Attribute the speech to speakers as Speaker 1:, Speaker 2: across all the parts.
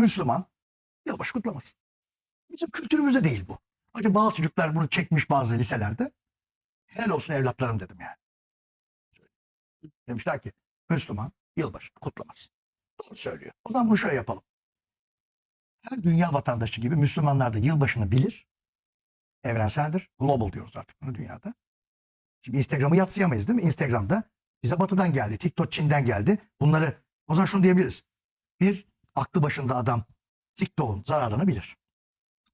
Speaker 1: Müslüman yılbaşı kutlamaz. Bizim kültürümüzde değil bu. Acaba bazı çocuklar bunu çekmiş bazı liselerde. Helal olsun evlatlarım dedim yani. Demişler ki Müslüman yılbaşı kutlamaz. Doğru söylüyor. O zaman bunu şöyle yapalım. Her dünya vatandaşı gibi Müslümanlar da yılbaşını bilir. Evrenseldir. Global diyoruz artık bunu dünyada. Şimdi Instagram'ı yatsıyamayız değil mi? Instagram'da bize batıdan geldi. TikTok Çin'den geldi. Bunları o zaman şunu diyebiliriz. Bir aklı başında adam TikTok'un zararını bilir.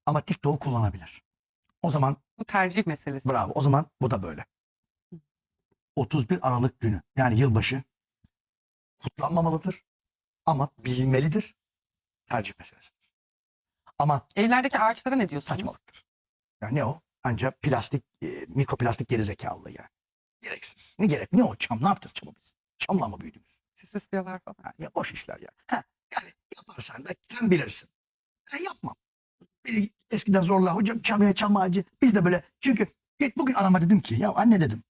Speaker 1: Ama TikTok'u kullanabilir. O zaman
Speaker 2: Bu tercih meselesi.
Speaker 1: bravo. O zaman bu da böyle. 31 Aralık günü yani yılbaşı kutlanmamalıdır. Ama bilinmelidir. Tercih meselesidir. Ama
Speaker 2: Evlerdeki ağaçlara ne diyorsunuz?
Speaker 1: saçmalıktır. Yani ne o? Ancak plastik, e, mikroplastik gerizekalı yani. Gereksiz. Ne gerek? Ne o çam? Ne yapacağız çamı biz? Çamla mı büyüdünüz?
Speaker 2: Süs istiyorlar falan.
Speaker 1: Ha, ya boş işler ya. Ha, yaparsan da sen bilirsin. Ben yapmam. Beni eskiden zorla hocam çam, çam ağacı. Biz de böyle çünkü bugün anama dedim ki ya anne dedim.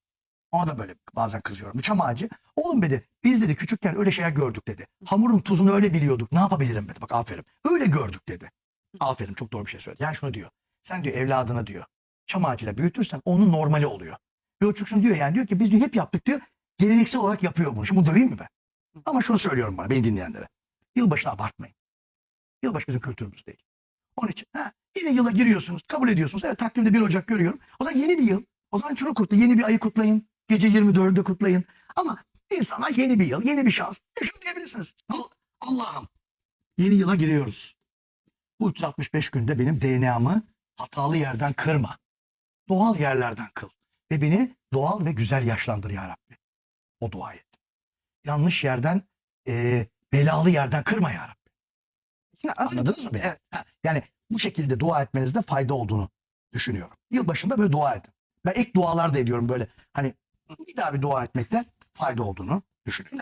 Speaker 1: Ona da böyle bazen kızıyorum. Bu çam ağacı. Oğlum dedi biz dedi küçükken öyle şeyler gördük dedi. Hamurun tuzunu öyle biliyorduk. Ne yapabilirim dedi. Bak aferin. Öyle gördük dedi. Aferin çok doğru bir şey söyledi. Yani şunu diyor. Sen diyor evladına diyor. Çam ağacıyla büyütürsen onun normali oluyor. Diyor çocuksun diyor yani diyor ki biz diyor hep yaptık diyor. Geleneksel olarak yapıyor bunu. Şimdi bunu döveyim mi ben? Ama şunu söylüyorum bana beni dinleyenlere. Yılbaşını abartmayın. Yılbaşı bizim kültürümüz değil. Onun için ha, yeni yıla giriyorsunuz, kabul ediyorsunuz. Evet takvimde 1 Ocak görüyorum. O zaman yeni bir yıl. O zaman şunu kutlayın. Yeni bir ayı kutlayın. Gece 24'ü kutlayın. Ama insanlar yeni bir yıl, yeni bir şans. E şunu diyebilirsiniz. Al- Allah'ım yeni yıla giriyoruz. Bu 365 günde benim DNA'mı hatalı yerden kırma. Doğal yerlerden kıl. Ve beni doğal ve güzel yaşlandır ya Rabbi. O dua et. Yanlış yerden, e, belalı yerden kırma ya Rabbi.
Speaker 2: Şimdi
Speaker 1: Anladınız mı beni?
Speaker 2: Evet.
Speaker 1: Ha, yani bu şekilde dua etmenizde fayda olduğunu düşünüyorum. Yılbaşında böyle dua edin. Ben ek dualar da ediyorum böyle. Hani bir daha bir dua etmekte fayda olduğunu düşünüyorum.